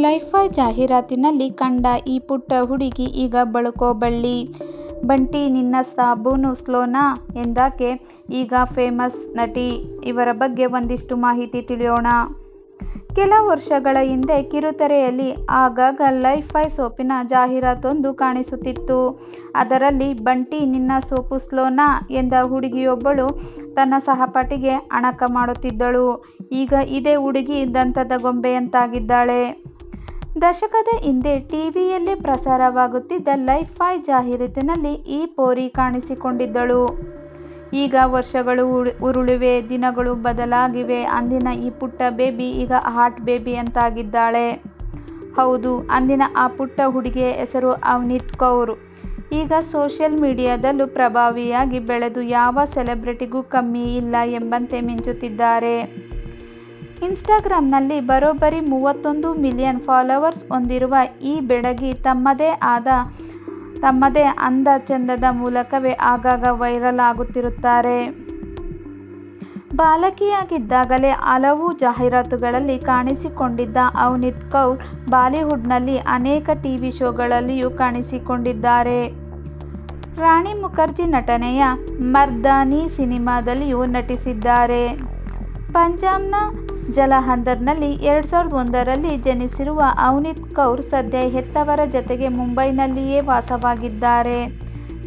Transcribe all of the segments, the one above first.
Lifebuoy ಜಾಹೀರಾತಿನಲ್ಲಿ ಕಂಡ ಈ ಪುಟ್ಟ ಹುಡುಗಿ ಈಗ ಬಳುಕೋ-ಬಳ್ಳಿ. ಬಂಟಿ, ನಿನ್ನ ಸಾಬೂನು ಸ್ಲೋನಾ ಎಂದಾಕೆ ಈಗ ಫೇಮಸ್ ನಟಿ. ಇವರ ಬಗ್ಗೆ ಒಂದಿಷ್ಟು ಮಾಹಿತಿ ತಿಳಿಯೋಣ. ಕೆಲ ವರ್ಷಗಳ ಹಿಂದೆ ಕಿರುತೆರೆಯಲ್ಲಿ ಆಗಾಗ ಲೈಫ್-ಬಾಯ್ ಸೋಪಿನ ಜಾಹೀರಾತೊಂದು ಕಾಣಿಸುತ್ತಿತ್ತು. ಅದರಲ್ಲಿ, ಬಂಟಿ, ನಿನ್ನ ಸೋಪು ಸ್ಲೋನಾ ಎಂದ ಹುಡುಗಿಯೊಬ್ಬಳು ತನ್ನ ಸಹಪಾಠಿಗೆ ಅಣಕ ಮಾಡುತ್ತಿದ್ದಳು. ಈಗ ಇದೇ ಹುಡುಗಿ ದಂತದ ಗೊಂಬೆಯಂತಾಗಿದ್ದಾಳೆ. ದಶಕದ ಹಿಂದೆ ಟಿವಿಯಲ್ಲಿ ಪ್ರಸಾರವಾಗುತ್ತಿದ್ದ ಲೈಫ್ ಫೈ ಜಾಹೀರಾತಿನಲ್ಲಿ ಈ ಪೋರಿ ಕಾಣಿಸಿಕೊಂಡಿದ್ದಳು. ಈಗ ವರ್ಷಗಳು ಉರುಳಿವೆ. ದಿನಗಳು ಬದಲಾಗಿವೆ. ಅಂದಿನ ಈ ಪುಟ್ಟ ಬೇಬಿ ಈಗ ಹಾಟ್ ಬೇಬಿ ಅಂತಾಗಿದ್ದಾಳೆ ಹೌದು, ಅಂದಿನ ಆ ಪುಟ್ಟ ಹುಡುಗಿಯ ಹೆಸರು ಅವನಿತ್ ಕೌರ್. ಈಗ ಸೋಷಿಯಲ್ ಮೀಡಿಯಾದಲ್ಲೂ ಪ್ರಭಾವಿಯಾಗಿ ಬೆಳೆದು ಯಾವ ಸೆಲೆಬ್ರಿಟಿಗೂ ಕಮ್ಮಿ ಇಲ್ಲ ಎಂಬಂತೆ ಮಿಂಚುತ್ತಿದ್ದಾರೆ. ಇನ್ಸ್ಟಾಗ್ರಾಂನಲ್ಲಿ ಬರೋಬ್ಬರಿ ಮೂವತ್ತೊಂದು ಮಿಲಿಯನ್ ಫಾಲೋವರ್ಸ್ ಹೊಂದಿರುವ ಈ ಬೆಡಗಿ ತಮ್ಮದೇ ಆದ, ತಮ್ಮದೇ ಅಂದ ಚಂದದ ಮೂಲಕವೇ ಆಗಾಗ ವೈರಲ್ ಆಗುತ್ತಿರುತ್ತಾರೆ. ಬಾಲಕಿಯಾಗಿದ್ದಾಗಲೇ ಹಲವು ಜಾಹೀರಾತುಗಳಲ್ಲಿ ಕಾಣಿಸಿಕೊಂಡಿದ್ದ ಅವನಿತ್ ಕೌರ್ ಬಾಲಿವುಡ್ನಲ್ಲಿ ಅನೇಕ ಟಿವಿ ಶೋಗಳಲ್ಲಿಯೂ ಕಾಣಿಸಿಕೊಂಡಿದ್ದಾರೆ. ರಾಣಿ ಮುಖರ್ಜಿ ನಟನೆಯ ಮರ್ದಾನಿ ಸಿನಿಮಾದಲ್ಲಿಯೂ ನಟಿಸಿದ್ದಾರೆ. ಪಂಜಾಬ್ನ ಜಲಂಧರ್ನಲ್ಲಿ ಎರಡು ಸಾವಿರದ ಒಂದರಲ್ಲಿ ಜನಿಸಿರುವ ಅವನೀತ್ ಕೌರ್ ಸದ್ಯ ಹೆತ್ತವರ ಜತೆಗೆ ಮುಂಬೈನಲ್ಲಿಯೇ ವಾಸವಾಗಿದ್ದಾರೆ.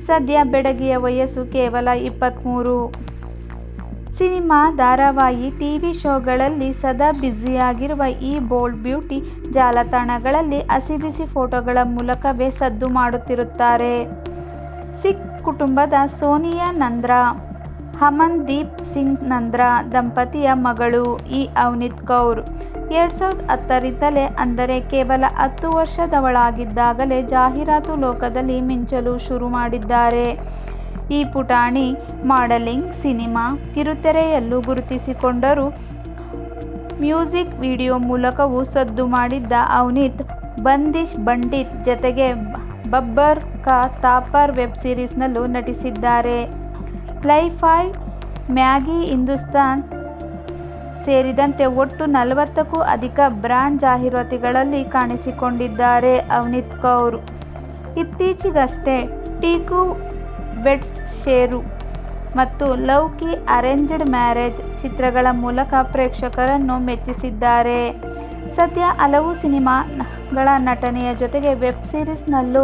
ಸದ್ಯ ಬೆಡಗಿಯ ವಯಸ್ಸು ಕೇವಲ ಇಪ್ಪತ್ತ್ಮೂರು ಸಿನಿಮಾ, ಧಾರಾವಾಹಿ, ಟಿವಿ ಶೋಗಳಲ್ಲಿ ಸದಾ ಬ್ಯುಸಿಯಾಗಿರುವ ಈ ಬೋಲ್ಡ್ ಬ್ಯೂಟಿ ಜಾಲತಾಣಗಳಲ್ಲಿ ಹಸಿಬಿಸಿ ಫೋಟೋಗಳ ಮೂಲಕವೇ ಸದ್ದು ಮಾಡುತ್ತಿರುತ್ತಾರೆ. ಸಿಖ್ ಕುಟುಂಬದ ಸೋನಿಯಾ ನಂದ್ರಾ, ಅಮನ್-ದೀಪ್ ಸಿಂಗ್ ನಂದ್ರ ದಂಪತಿಯ ಮಗಳು ಈ ಅವನಿತ್ ಕೌರ್. ಎರಡು ಸಾವಿರದ ಹತ್ತರಿಂದಲೇ ಅಂದರೆ ಕೇವಲ ಹತ್ತು ವರ್ಷದವಳಾಗಿದ್ದಾಗಲೇ ಜಾಹೀರಾತು ಲೋಕದಲ್ಲಿ ಮಿಂಚಲು ಶುರು ಮಾಡಿದ್ದಾರೆ. ಈ ಪುಟಾಣಿ ಮಾಡೆಲಿಂಗ್, ಸಿನಿಮಾ, ಕಿರುತೆರೆಯಲ್ಲೂ ಗುರುತಿಸಿಕೊಂಡರು ಮ್ಯೂಸಿಕ್ ವಿಡಿಯೋ ಮೂಲಕವೂ ಸದ್ದು ಮಾಡಿದ್ದ ಅವನಿತ್ ಬಂದಿಶ್ ಬಂಡಿತ್ ಜತೆಗೆ ಬಬ್ಬರ್ ಕಾ ತಾಪರ್ ವೆಬ್ ಸೀರೀಸ್ನಲ್ಲೂ ನಟಿಸಿದ್ದಾರೆ. ಲೈಫ್-ಬಾಯ್, ಮ್ಯಾಗಿ ಹಿಂದೂಸ್ತಾನ್ ಸೇರಿದಂತೆ ಒಟ್ಟು ನಲವತ್ತಕ್ಕೂ ಅಧಿಕ ಬ್ರ್ಯಾಂಡ್ ಜಾಹೀರಾತುಗಳಲ್ಲಿ ಕಾಣಿಸಿಕೊಂಡಿದ್ದಾರೆ ಅವನಿತ್ ಕೌರ್. ಇತ್ತೀಚೆಗಷ್ಟೇ ಟೀಕು ಬೆಡ್ಸ್ ಶೇರು ಮತ್ತು ಲವ್ ಕಿ ಅರೇಂಜ್ಡ್ ಮ್ಯಾರೇಜ್ ಚಿತ್ರಗಳ ಮೂಲಕ ಪ್ರೇಕ್ಷಕರನ್ನು ಮೆಚ್ಚಿಸಿದ್ದಾರೆ. ಸದ್ಯ ಹಲವು ಸಿನಿಮಾಗಳ ನಟನೆಯ ಜೊತೆಗೆ ವೆಬ್ ಸೀರೀಸ್ನಲ್ಲೂ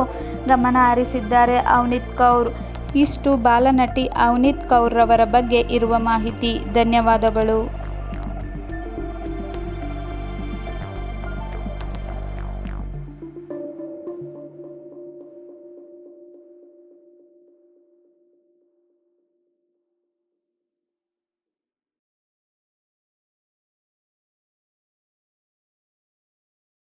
ಗಮನ ಹರಿಸಿದ್ದಾರೆ ಅವನಿತ್ ಕೌರ್. ಇಷ್ಟು ಬಾಲನಟಿ ಅವನೀತ್ ಕೌರ್ರವರ ಬಗ್ಗೆ ಇರುವ ಮಾಹಿತಿ. ಧನ್ಯವಾದಗಳು.